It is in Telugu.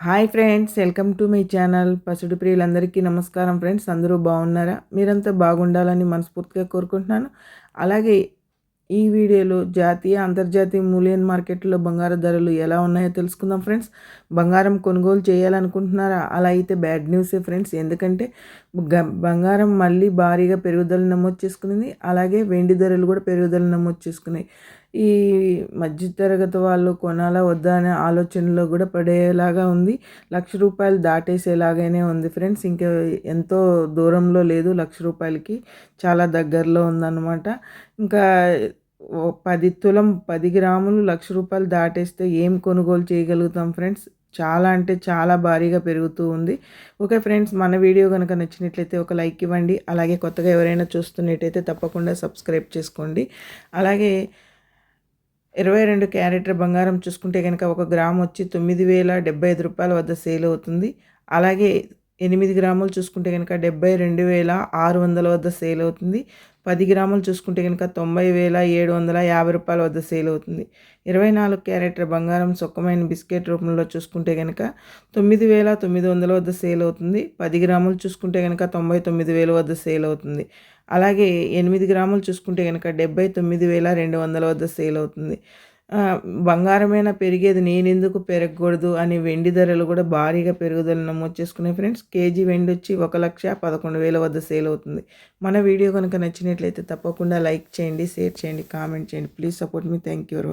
Hi friends welcome to my channel. పసుడు ప్రియులందరికీ నమస్కారం ఫ్రెండ్స్. అందరూ బాగున్నారా? మీరంతా బాగుండాలని మనస్ఫూర్తిగా కోరుకుంటున్నాను. అలాగే ఈ వీడియోలో జాతీయ అంతర్జాతీయ మూలియన్ మార్కెట్లో బంగారు ధరలు ఎలా ఉన్నాయో తెలుసుకుందాం ఫ్రెండ్స్. బంగారం కొనుగోలు చేయాలనుకుంటున్నారా? అలా అయితే బ్యాడ్ న్యూసే ఫ్రెండ్స్. ఎందుకంటే బంగారం మళ్ళీ భారీగా పెరుగుదల నమోదు చేసుకునింది. అలాగే వెండి ధరలు కూడా పెరుగుదల నమోదు చేసుకున్నాయి. ఈ మధ్యతరగతి వాళ్ళు కొనాలా వద్దా అనే ఆలోచనలో కూడా పడేలాగా ఉంది. లక్ష రూపాయలు దాటేసేలాగానే ఉంది. ఫ్రెండ్స్ ఇంకా ఎంతో దూరంలో లేదు. లక్ష రూపాయలకి చాలా దగ్గరలో ఉందన్నమాట. ఇంకా పది తులం పది గ్రాములు లక్ష రూపాయలు దాటేస్తే ఏం కొనుగోలు చేయగలుగుతాం ఫ్రెండ్స్? చాలా అంటే చాలా భారీగా పెరుగుతూ ఉంది. ఓకే ఫ్రెండ్స్ మన వీడియో కనుక నచ్చినట్లయితే ఒక లైక్ ఇవ్వండి. అలాగే కొత్తగా ఎవరైనా చూస్తున్నట్టయితే తప్పకుండా సబ్స్క్రైబ్ చేసుకోండి. అలాగే ఇరవై రెండు క్యారెటర్ బంగారం చూసుకుంటే కనుక ఒక గ్రామ్ వచ్చి తొమ్మిది వేల డెబ్బై ఐదు రూపాయల వద్ద సేల్ అవుతుంది. అలాగే ఎనిమిది గ్రాములు చూసుకుంటే కనుక డెబ్బై రెండు వేల ఆరు వందల వద్ద సేల్ అవుతుంది. పది గ్రాములు చూసుకుంటే కనుక తొంభై వేల ఏడు వందల యాభై రూపాయల వద్ద సేల్ అవుతుంది. ఇరవై నాలుగు క్యారెటర్ బంగారం సుఖమైన బిస్కెట్ రూపంలో చూసుకుంటే కనుక తొమ్మిది వేల తొమ్మిది వందల వద్ద సేల్ అవుతుంది. పది గ్రాములు చూసుకుంటే కనుక తొంభై తొమ్మిది వేల వద్ద సేల్ అవుతుంది. అలాగే ఎనిమిది గ్రాములు చూసుకుంటే కనుక డెబ్బై తొమ్మిది వేల రెండు వందల వద్ద సేల్ అవుతుంది. బంగారమైనా పెరిగేది నేనెందుకు పెరగకూడదు అని వెండి ధరలు కూడా భారీగా పెరుగుదల నమోదు చేసుకున్నాయి ఫ్రెండ్స్. కేజీ వెండి వచ్చి ఒక లక్ష పదకొండు వేల వద్ద సేల్ అవుతుంది. మన వీడియో కనుక నచ్చినట్లయితే తప్పకుండా లైక్ చేయండి షేర్ చేయండి కామెంట్ చేయండి. Please support me. Thank you for